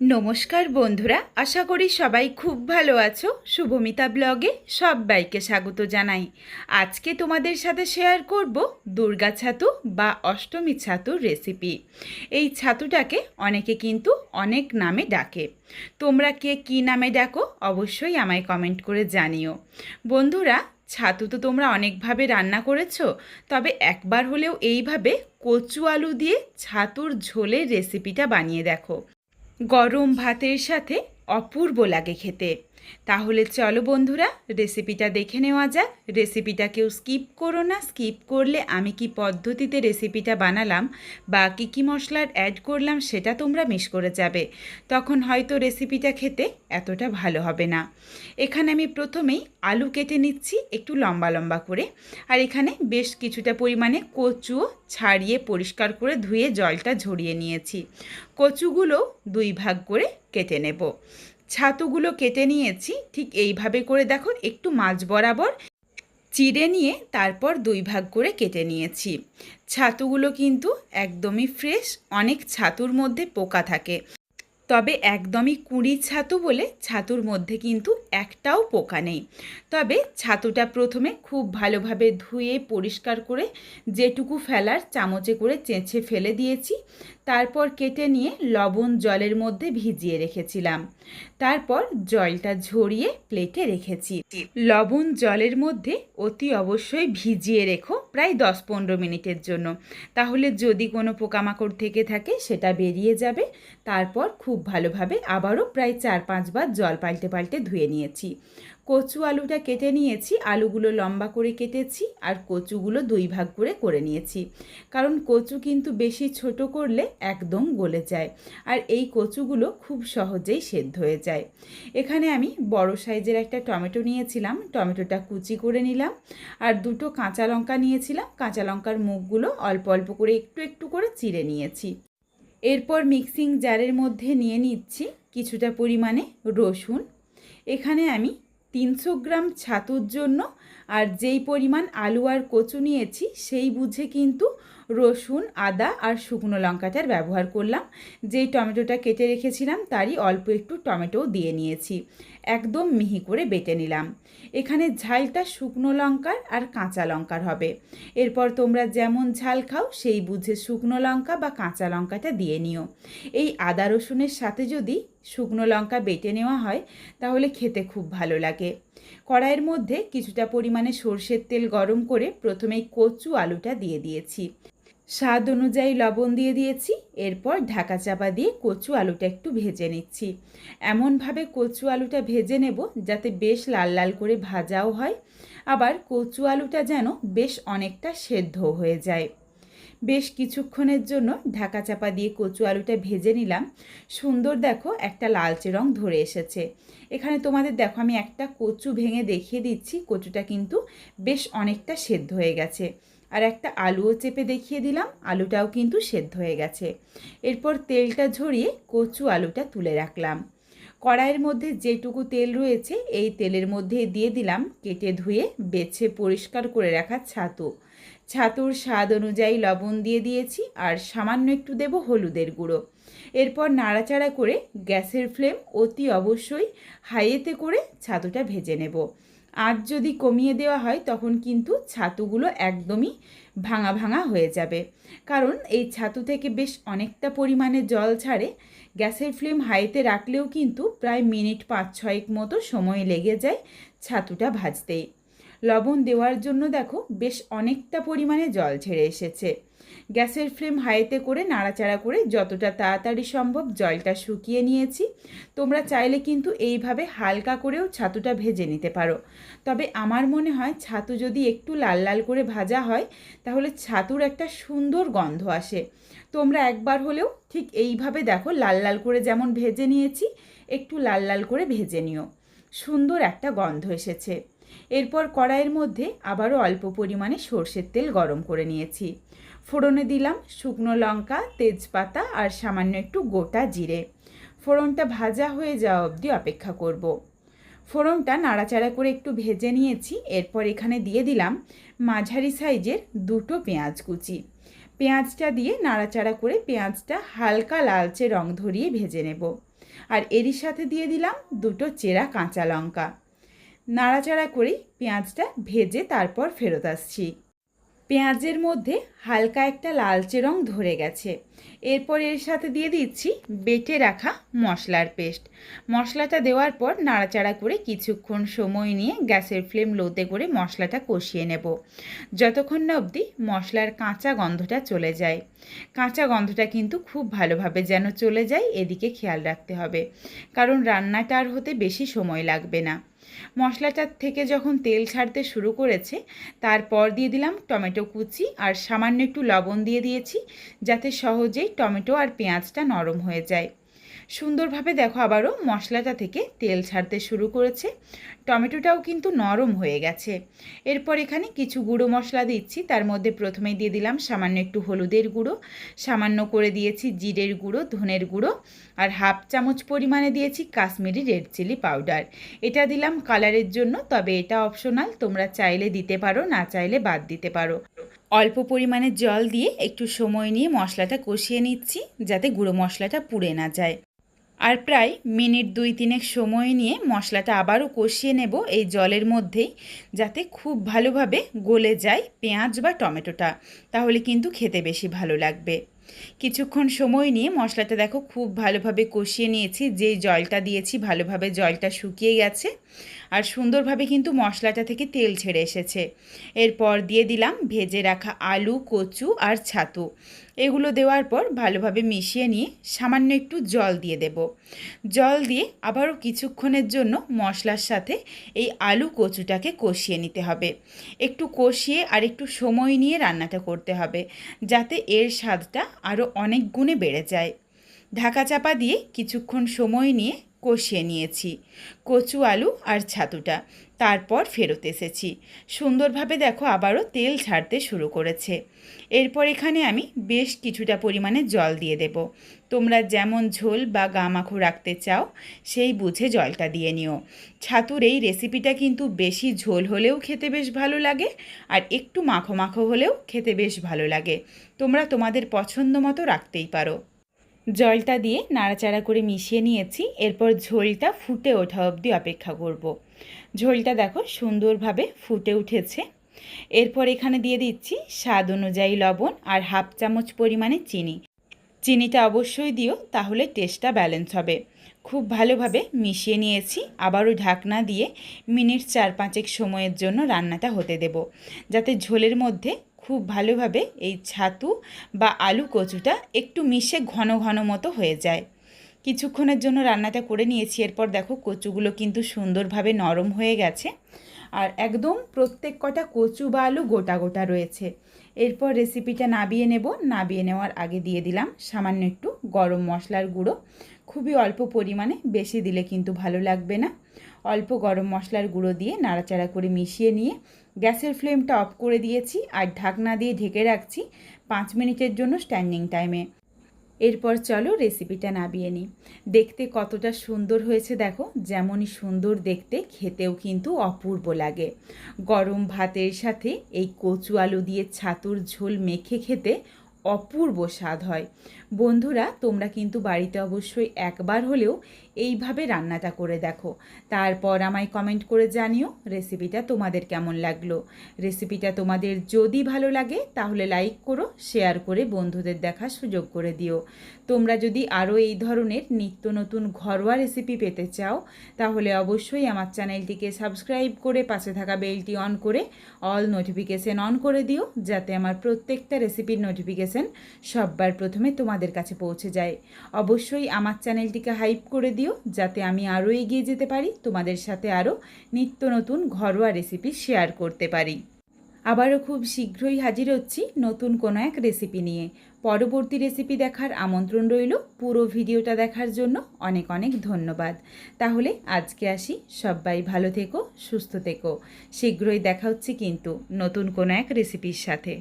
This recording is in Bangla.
নমস্কার বন্ধুরা, আশা করি সবাই খুব ভালো আছো। শুভমিতা ব্লগে সবাইকে স্বাগত জানাই। আজকে তোমাদের সাথে শেয়ার করব দুর্গা ছাতু বা অষ্টমী ছাতুর রেসিপি এই ছাতুটাকে অনেকে কিন্তু অনেক নামে ডাকে। তোমরা কে কী নামে ডাকো অবশ্যই আমায় কমেন্ট করে জানিও। বন্ধুরা, ছাতু তো তোমরা অনেকভাবে রান্না করেছ, তবে একবার হলেও এইভাবে কচু আলু দিয়ে ছাতুর ঝোলের রেসিপিটা বানিয়ে দেখো। গরম ভাতের সাথে অপূর্ব লাগে খেতে। তাহলে চলো বন্ধুরা রেসিপিটা দেখে নেওয়া যাক। রেসিপিটা কেউ স্কিপ করো না। স্কিপ করলে আমি কি পদ্ধতিতে রেসিপিটা বানালাম বা কী কী মশলার অ্যাড করলাম সেটা তোমরা মিস করে যাবে। তখন হয়তো রেসিপিটা খেতে এতটা ভালো হবে না। এখানে আমি প্রথমেই আলু কেটে নিচ্ছি একটু লম্বা লম্বা করে। আর এখানে বেশ কিছুটা পরিমাণে কচুও ছাড়িয়ে পরিষ্কার করে ধুয়ে জলটা ঝরিয়ে নিয়েছি। কচুগুলো দুই ভাগ করে কেটে নেব। ছাতুগুলো কেটে নিয়েছি, ঠিক এইভাবে করে দেখো একটু মাছ বরাবর চিড়ে নিয়ে তারপর দুই ভাগ করে কেটে নিয়েছি। ছাতুগুলো কিন্তু একদমই ফ্রেশ অনেক ছাতুর মধ্যে পোকা থাকে। তবে একদমই কুঁড়ি ছাতু বলে ছাতুর মধ্যে কিন্তু একটাও পোকা নেই। তবে ছাতুটা প্রথমে খুব ভালোভাবে ধুয়ে পরিষ্কার করে যেটুকু ফেলার চামচে করে চেঁচে ফেলে দিয়েছি। তারপর কেটে নিয়ে লবণ জলের মধ্যে ভিজিয়ে রেখেছিলাম। তারপর জলটা ঝরিয়ে প্লেটে রেখেছি। লবণ জলের মধ্যে অতি অবশ্যই ভিজিয়ে রেখো প্রায় দশ পনেরো মিনিটের জন্য। তাহলে যদি কোনো পোকামাকড় থেকে থাকে, সেটা বেরিয়ে যাবে। তারপর খুব ভালোভাবে আবারও প্রায় চার পাঁচবার জল পাল্টে পাল্টে ধুয়ে নিয়েছি। কচু আলুটা কেটে নিয়েছি, আলুগুলো লম্বা করে কেটেছি আর কচুগুলো দুই ভাগ করে করে নিয়েছি। কারণ কচু কিন্তু বেশি ছোট করলে একদম গলে যায় আর এই কচুগুলো খুব সহজেই সেদ্ধ হয়ে যায়। এখানে আমি বড় সাইজের একটা টমেটো নিয়েছিলাম, টমেটোটা কুচি করে নিলাম আর দুটো কাঁচা লঙ্কা নিয়েছিলাম। কাঁচা লঙ্কার মুখগুলো অল্প অল্প করে একটু একটু করে চিড়ে নিয়েছি। এরপর মিক্সিং জারের মধ্যে নিয়ে নিচ্ছি কিছুটা পরিমাণে রসুন। এখানে আমি তিনশো গ্রাম ছাতুর জন্য আর যেই পরিমাণ আলু আর কচু নিয়েছি, সেই বুঝে কিন্তু রসুন, আদা আর শুকনো লঙ্কাটার ব্যবহার করলাম। যেই টমেটোটা কেটে রেখেছিলাম, তারই অল্প একটু টমেটোও দিয়ে নিয়েছি। একদম মিহি করে বেটে নিলাম। এখানে ঝালটা শুকনো লঙ্কার আর কাঁচা লঙ্কার হবে। এরপর তোমরা যেমন ঝাল খাও, সেই বুঝে শুকনো লঙ্কা বা কাঁচা লঙ্কাটা দিয়ে নিও। এই আদা রসুনের সাথে যদি শুকনো লঙ্কা বেটে নেওয়া হয়, তাহলে খেতে খুব ভালো লাগে। কড়াইয়ের মধ্যে কিছুটা পরিমাণে সর্ষের তেল গরম করে প্রথমেই কচু আলুটা দিয়ে দিয়েছি। স্বাদ অনুযায়ী লবণ দিয়ে দিয়েছি, এরপর ঢাকা চাপা দিয়ে কচু আলুটা একটু ভেজে নিচ্ছি। এমনভাবে কচু আলুটা ভেজে নেব যাতে বেশ লাল লাল করে ভাজাও হয়, আবার কচু আলুটা যেন বেশ অনেকটা সেদ্ধ হয়ে যায়। বেশ কিছুক্ষণের জন্য ঢাকা চাপা দিয়ে কচু আলুটা ভেজে নিলাম। সুন্দর দেখো একটা লালচে রং ধরে এসেছে। এখানে তোমাদের দেখো আমি একটা কচু ভেঙে দেখিয়ে দিচ্ছি, কচুটা কিন্তু বেশ অনেকটা সেদ্ধ হয়ে গেছে। আর একটা আলুও চেপে দেখিয়ে দিলাম, আলুটাও কিন্তু সেদ্ধ হয়ে গেছে। এরপর তেলটা ঝরিয়ে কচু আলুটা তুলে রাখলাম। কড়াইয়ের মধ্যে যেটুকু তেল রয়েছে, এই তেলের মধ্যে দিয়ে দিলাম কেটে ধুয়ে বেছে পরিষ্কার করে রাখা ছাতু। ছাতুর স্বাদ অনুযায়ী লবণ দিয়ে দিয়েছি আর সামান্য একটু দেব হলুদের গুঁড়ো। এরপর নাড়াচাড়া করে গ্যাসের ফ্লেম অতি অবশ্যই হাইয়েতে করে ছাতুটা ভেজে নেব। আঁচ যদি কমিয়ে দেওয়া হয়, তখন কিন্তু ছাতুগুলো একদমই ভাঙা ভাঙা হয়ে যাবে। কারণ এই ছাতু থেকে বেশ অনেকটা পরিমাণে জল ছাড়ে। গ্যাসের ফ্লেম হাইতে রাখলেও কিন্তু প্রায় মিনিট পাঁচ ছয়েক মতো সময় লেগে যায় ছাতুটা ভাজতেই লবণ দেওয়ার জন্য দেখো, বেশ অনেকটা পরিমাণে জল ছেড়ে এসেছে। গ্যাসের ফ্লেম হাইতে করে নাড়াচাড়া করে যতটা তাড়াতাড়ি সম্ভব জলটা শুকিয়ে নিয়েছি। তোমরা চাইলে কিন্তু এইভাবে হালকা করেও ছাতুটা ভেজে নিতে পারো। তবে আমার মনে হয় ছাতু যদি একটু লাল লাল করে ভাজা হয়, তাহলে ছাতুর একটা সুন্দর গন্ধ আসে। তোমরা একবার হলেও ঠিক এইভাবে দেখো, লাল লাল করে যেমন ভেজে নিয়েছি, একটু লাল লাল করে ভেজে নিও। সুন্দর একটা গন্ধ এসেছে। এরপর কড়াইয়ের মধ্যে আবারও অল্প পরিমাণে সর্ষের তেল গরম করে নিয়েছি। ফোড়নে দিলাম শুকনো লঙ্কা, তেজপাতা আর সামান্য একটু গোটা জিরে। ফোড়নটা ভাজা হয়ে যাওয়া অবধি অপেক্ষা করব। ফোড়নটা নাড়াচাড়া করে একটু ভেজে নিয়েছি, এরপর এখানে দিয়ে দিলাম মাঝারি সাইজের দুটো পেঁয়াজ কুচি। পেঁয়াজটা দিয়ে নাড়াচাড়া করে পেঁয়াজটা হালকা লালচে রং ধরিয়ে ভেজে নেব। আর এরই সাথে দিয়ে দিলাম দুটো চেরা কাঁচা লঙ্কা। নাড়াচাড়া করেই পেঁয়াজটা ভেজে তারপর ফেরত আসছি। পেঁয়াজের মধ্যে হালকা একটা লালচে রং ধরে গেছে। এরপর এর সাথে দিয়ে দিচ্ছি বেটে রাখা মশলার পেস্ট। মশলাটা দেওয়ার পর নাড়াচাড়া করে কিছুক্ষণ সময় নিয়ে গ্যাসের ফ্লেম লোতে করে মশলাটা কষিয়ে নেব। যতক্ষণ না অবধি মশলার কাঁচা গন্ধটা চলে যায়। কাঁচা গন্ধটা কিন্তু খুব ভালোভাবে যেন চলে যায়, এদিকে খেয়াল রাখতে হবে। কারণ রান্নাটা আর হতে বেশি সময় লাগবে না। মশলাটার থেকে যখন তেল ছাড়তে শুরু করেছে, তারপর দিয়ে দিলাম টমেটো কুচি আর সামান্য একটু লবণ দিয়ে দিয়েছি, যাতে সহজেই টমেটো আর পেঁয়াজটা নরম হয়ে যায়। সুন্দরভাবে দেখো আবারও মশলাটা থেকে তেল ছাড়তে শুরু করেছে। টমেটোটাও কিন্তু নরম হয়ে গেছে। এরপর এখানে কিছু গুঁড়ো মশলা দিচ্ছি। তার মধ্যে প্রথমেই দিয়ে দিলাম সামান্য একটু হলুদের গুঁড়ো, সামান্য করে দিয়েছি জিরের গুঁড়ো, ধনের গুঁড়ো আর হাফ চামচ পরিমাণে দিয়েছি কাশ্মীরি রেড চিলি পাউডার। এটা দিলাম কালারের জন্য, তবে এটা অপশনাল, তোমরা চাইলে দিতে পারো, না চাইলে বাদ দিতে পারো। অল্প পরিমাণে জল দিয়ে একটু সময় নিয়ে মশলাটা কষিয়ে নিচ্ছি, যাতে গুঁড়ো মশলাটা পুড়ে না যায়। আর প্রায় মিনিট দুই তিনেক সময় নিয়ে মশলাটা আবারও কষিয়ে নেব এই জলের মধ্যেই, যাতে খুব ভালোভাবে গলে যায় পেঁয়াজ বা টমেটোটা। তাহলে কিন্তু খেতে বেশি ভালো লাগবে। কিছুক্ষণ সময় নিয়ে মশলাটা দেখো খুব ভালোভাবে কষিয়ে নিয়েছি, যেই জলটা দিয়েছি ভালোভাবে জলটা শুকিয়ে গেছে। আর সুন্দরভাবে কিন্তু মশলাটা থেকে তেল ছেড়ে এসেছে। এরপর দিয়ে দিলাম ভেজে রাখা আলু, কচু আর ছাতু। এগুলো দেওয়ার পর ভালোভাবে মিশিয়ে নিয়ে সামান্য একটু জল দিয়ে দেব। জল দিয়ে আবারও কিছুক্ষণের জন্য মশলার সাথে এই আলু, কচুটাকে কষিয়ে নিতে হবে। একটু কষিয়ে আর একটু সময় নিয়ে রান্নাটা করতে হবে, যাতে এর স্বাদটা আরও অনেক গুণে বেড়ে যায়। ঢাকা চাপা দিয়ে কিছুক্ষণ সময় নিয়ে কষিয়ে নিয়েছি, কচু, আলু আর ছাতুটা। তারপর ফেরত এসেছি। সুন্দরভাবে দেখো আবারও তেল ছাড়তে শুরু করেছে। এরপর এখানে আমি বেশ কিছুটা পরিমাণে জল দিয়ে দেব। তোমরা যেমন ঝোল বা গামাখো রাখতে চাও, সেই বুঝে জলটা দিয়ে নিও। ছাতুর এই রেসিপিটা কিন্তু বেশি ঝোল হলেও খেতে বেশ ভালো লাগে আর একটু মাখো মাখো হলেও খেতে বেশ ভালো লাগে। তোমরা তোমাদের পছন্দ মতো রাখতেই পারো। জলটা দিয়ে নাড়াচাড়া করে মিশিয়ে নিয়েছি, এরপর ঝোলটা ফুটে ওঠা অবধি অপেক্ষা করব। ঝোলটা দেখো সুন্দরভাবে ফুটে উঠেছে। এরপর এখানে দিয়ে দিচ্ছি স্বাদ অনুযায়ী লবণ আর হাফ চামচ পরিমাণে চিনি। চিনিটা অবশ্যই দিও, তাহলে টেস্টটা ব্যালেন্স হবে। খুব ভালোভাবে মিশিয়ে নিয়েছি, আবারও ঢাকনা দিয়ে মিনিট চার পাঁচেক সময়ের জন্য রান্নাটা হতে দেব। যাতে ঝোলের মধ্যে খুব ভালোভাবে এই ছাতু বা আলু কচুটা একটু মিশে ঘন ঘন মতো হয়ে যায়। কিছুক্ষণের জন্য রান্নাটা করে নিয়েছি, এরপর দেখো কচুগুলো কিন্তু সুন্দরভাবে নরম হয়ে গেছে। আর একদম প্রত্যেক কটা কচু বা আলু গোটা গোটা রয়েছে। এরপর রেসিপিটা নাবিয়ে নেব। নাবিয়ে নেওয়ার আগে দিয়ে দিলাম সামান্য একটু গরম মশলার গুঁড়ো। খুবই অল্প পরিমাণে, বেশি দিলে কিন্তু ভালো লাগবে না। অল্প গরম মশলার গুঁড়ো দিয়ে নাড়াচাড়া করে মিশিয়ে নিয়ে গ্যাসের ফ্লেমটা অফ করে দিয়েছি আর ঢাকনা দিয়ে ঢেকে রাখছি পাঁচ মিনিটের জন্য স্ট্যান্ডিং টাইমে। এরপর চলো রেসিপিটা নাবিয়ে নিই। দেখতে কতটা সুন্দর হয়েছে দেখো, যেমনই সুন্দর দেখতে, খেতেও কিন্তু অপূর্ব লাগে। গরম ভাতের সাথে এই কচু আলু দিয়ে ছাতুর ঝোল মেখে খেতে অপূর্ব স্বাদ হয়। বন্ধুরা, তোমরা কিন্তু বাড়িতে অবশ্যই একবার হলেও এইভাবে রান্নাটা করে দেখো। তারপর আমায় কমেন্ট করে জানিও রেসিপিটা তোমাদের কেমন লাগল। রেসিপিটা তোমাদের যদি ভালো লাগে, তাহলে লাইক করো শেয়ার করে বন্ধুদের দেখার সুযোগ করে দিও। তোমরা যদি আরও এই ধরনের নিত্য নতুন ঘরোয়া রেসিপি পেতে চাও, তাহলে অবশ্যই আমার চ্যানেলটিকে সাবস্ক্রাইব করে পাশে থাকা বেলটি অন করে অল নোটিফিকেশন অন করে দিও, যাতে আমার প্রত্যেকটা রেসিপির নোটিফিকেশান সববার প্রথমে তোমাদের কাছে পৌঁছে যায়। অবশ্যই আমার চ্যানেলটিকে হাইপ করে দিও, যাতে আমি আরও এগিয়ে যেতে পারি, তোমাদের সাথে আরও নিত্য নতুন ঘরোয়া রেসিপি শেয়ার করতে পারি। আবারও খুব শীঘ্রই হাজির হচ্ছি নতুন কোনো এক রেসিপি নিয়ে। পরবর্তী রেসিপি দেখার আমন্ত্রণ রইল পুরো ভিডিওটা দেখার জন্য অনেক অনেক ধন্যবাদ। তাহলে আজকে আসি, সবাই ভালো থেকো, সুস্থ থেকো। শীঘ্রই দেখা হচ্ছে কিন্তু নতুন কোনো এক রেসিপির সাথে।